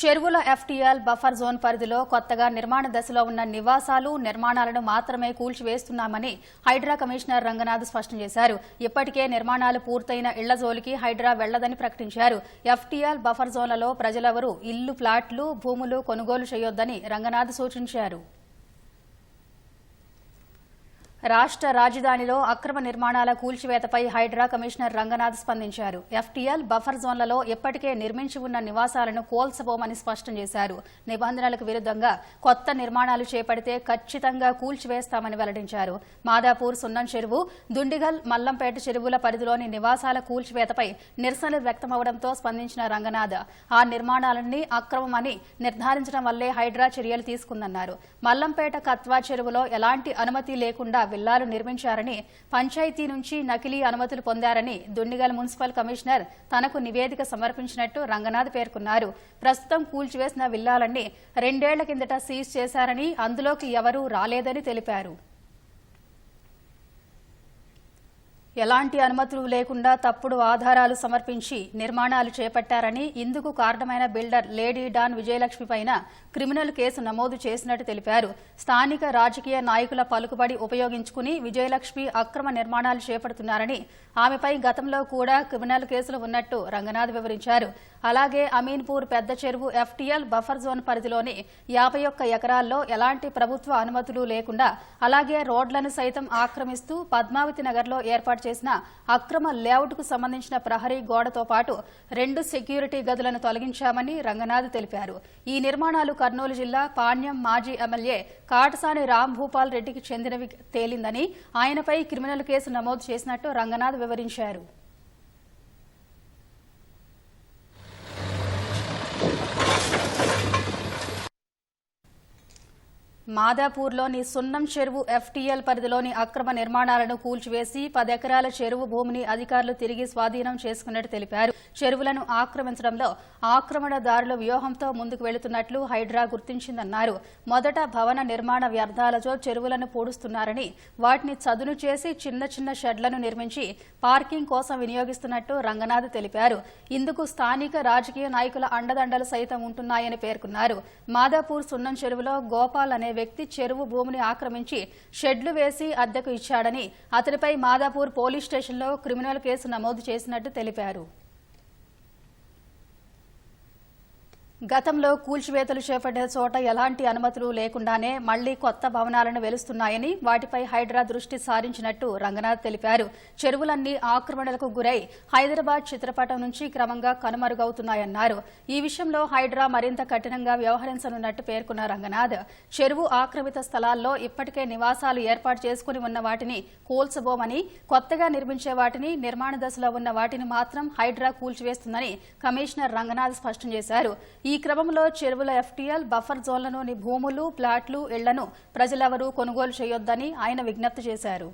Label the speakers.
Speaker 1: చెరువుల FTL buffer zone పరిధిలో కొత్తగా నిర్మాణ దశలో ఉన్న నివాసాలు నిర్మాణాలను మాత్రమే కూల్చివేస్తున్నామని హైడ్రా కమిషనర్ రంగనాథ్ స్పష్టం చేశారు. ఇప్పటికే నిర్మాణాలు పూర్తయిన ఇళ్ళ జోలికి హైడ్రా వెళ్ళదని ప్రకటించారు. ఎఫ్టీఎల్ బఫర్ జోన్లలో ప్రజలెవరూ ఇల్లు ప్లాట్లు భూములు కొనుగోలు చేయొద్దని రంగనాథ్ సూచించారు. రాష్ట్ర రాజధానిలో అక్రమ నిర్మాణాల కూల్చివేతపై హైడ్రా కమిషనర్ రంగనాథ్ స్పందించారు. ఎఫ్టీఎల్ బఫర్ జోన్లలో ఇప్పటికే నిర్మించి ఉన్న నివాసాలను కోల్చబోమని స్పష్టం చేశారు. నిబంధనలకు విరుద్ధంగా కొత్త నిర్మాణాలు చేపడితే ఖచ్చితంగా కూల్చివేస్తామని వెల్లడించారు. మాదాపూర్ సున్నం చెరువు దుండిగల్ మల్లంపేట చెరువుల పరిధిలోని నివాసాల కూల్చివేతపై నిరసనలు వ్యక్తమవడంతో స్పందించిన రంగనాథ్ ఆ నిర్మాణాలన్నీ అక్రమమని నిర్ధారించడం వల్లే హైడ్రా చర్యలు తీసుకుందన్నారు. మల్లంపేట కత్వా చెరువులో ఎలాంటి అనుమతి లేకుండా విల్లాలు నిర్మించారని పంచాయతీ నుంచి నకిలీ అనుమతులు పొందారని దుండిగల్ మున్సిపల్ కమిషనర్ తనకు నివేదిక సమర్పించినట్టు రంగనాథ్ పేర్కొన్నారు. ప్రస్తుతం కూల్చివేసిన విల్లాలన్నీ రెండేళ్ళ కిందట సీజ్ చేశారని అందులోకి ఎవరూ రాలేదని తెలిపారు. ఎలాంటి అనుమతులు లేకుండా తప్పుడు ఆధారాలు సమర్పించి నిర్మాణాలు చేపట్టారని ఇందుకు కారణమైన బిల్డర్ లేడీ డాన్ విజయలక్ష్మి పైన క్రిమినల్ కేసు నమోదు చేసినట్టు తెలిపారు. స్థానిక రాజకీయ నాయకుల పలుకుబడి ఉపయోగించుకుని విజయలక్ష్మి అక్రమ నిర్మాణాలు చేపడుతున్నారని ఆమెపై గతంలో కూడా క్రిమినల్ కేసులు ఉన్నట్టు రంగనాథ్ వివరించారు. అలాగే అమీన్పూర్ పెద్ద చెరువు ఎఫ్టీఎల్ బఫర్ జోన్ పరిధిలోని యాభై ఒక్క ఎకరాల్లో ఎలాంటి ప్రభుత్వ అనుమతులు లేకుండా అలాగే రోడ్లను సైతం ఆక్రమిస్తూ పద్మావతి నగర్లో ఏర్పాటు చేసిన అక్రమ లేఅవుట్కు సంబంధించిన ప్రహరీ గోడతో పాటు రెండు సెక్యూరిటీ గదులను తొలగించామని రంగనాథ్ తెలిపారు. ఈ నిర్మాణాలు కర్నూలు జిల్లా పాణ్యం మాజీ ఎమ్మెల్యే కాటసాని రామ్ భూపాల్ రెడ్డికి చెందినవి తేలిందని ఆయనపై క్రిమినల్ కేసు నమోదు చేసినట్టు రంగనాథ్ వివరించారు. మాదాపూర్లోని సున్నం చెరువు ఎఫ్టీఎల్ పరిధిలోని అక్రమ నిర్మాణాలను కూల్చివేసి పదెకరాల చెరువు భూమిని అధికారులు తిరిగి స్వాధీనం చేసుకున్నట్టు తెలిపారు. చెరువులను ఆక్రమించడంలో ఆక్రమణదారుల వ్యూహంతో ముందుకు వెళుతున్నట్లు హైడ్రా గుర్తించిందన్నారు. మొదట భవన నిర్మాణ వ్యర్థాలతో చెరువులను పూడుస్తున్నారని వాటిని చదును చేసి చిన్న చిన్న షెడ్లను నిర్మించి పార్కింగ్ కోసం వినియోగిస్తున్నట్టు రంగనాథ్ తెలిపారు. ఇందుకు స్థానిక రాజకీయ నాయకుల అండదండలు సైతం ఉంటున్నాయని పేర్కొన్నారు. మాదాపూర్ సున్నం చెరువులో గోపాల్ అనే వ్యక్తి చెరువు భూమిని ఆక్రమించి షెడ్లు వేసి అద్దెకు ఇచ్చాడని అతడిపై మాదాపూర్ పోలీస్ స్టేషన్లో క్రిమినల్ కేసు నమోదు చేసినట్టు తెలిపారు. గతంలో కూల్చివేతలు చేపట్టిన చోట ఎలాంటి అనుమతులు లేకుండానే మళ్ళీ కొత్త భవనాలను వెలుస్తున్నాయని వాటిపై హైడ్రా దృష్టి సారించినట్టు రంగనాథ్ తెలిపారు. చెరువులన్నీ ఆక్రమణలకు గురై హైదరాబాద్ చిత్రపటం నుంచి క్రమంగా కనుమరుగవుతున్నాయన్నారు. ఈ విషయంలో హైడ్రా మరింత కఠినంగా వ్యవహరించనున్నట్టు పేర్కొన్న రంగనాథ్ చెరువు ఆక్రమిత స్థలాల్లో ఇప్పటికే నివాసాలు ఏర్పాటు చేసుకుని ఉన్న వాటిని కూల్చబోమని కొత్తగా నిర్మించే వాటిని నిర్మాణ దశలో ఉన్న వాటిని మాత్రం హైడ్రా కూల్చివేస్తుందని కమిషనర్ రంగనాథ్ స్పష్టం చేశారు. ఈ క్రమంలో చెరువుల ఎఫ్టీఎల్ బఫర్ జోన్లలోని భూములు ప్లాట్లు ఇళ్ళను ప్రజలెవరూ కొనుగోలు చేయొద్దని ఆయన విజ్ఞప్తి చేశారు.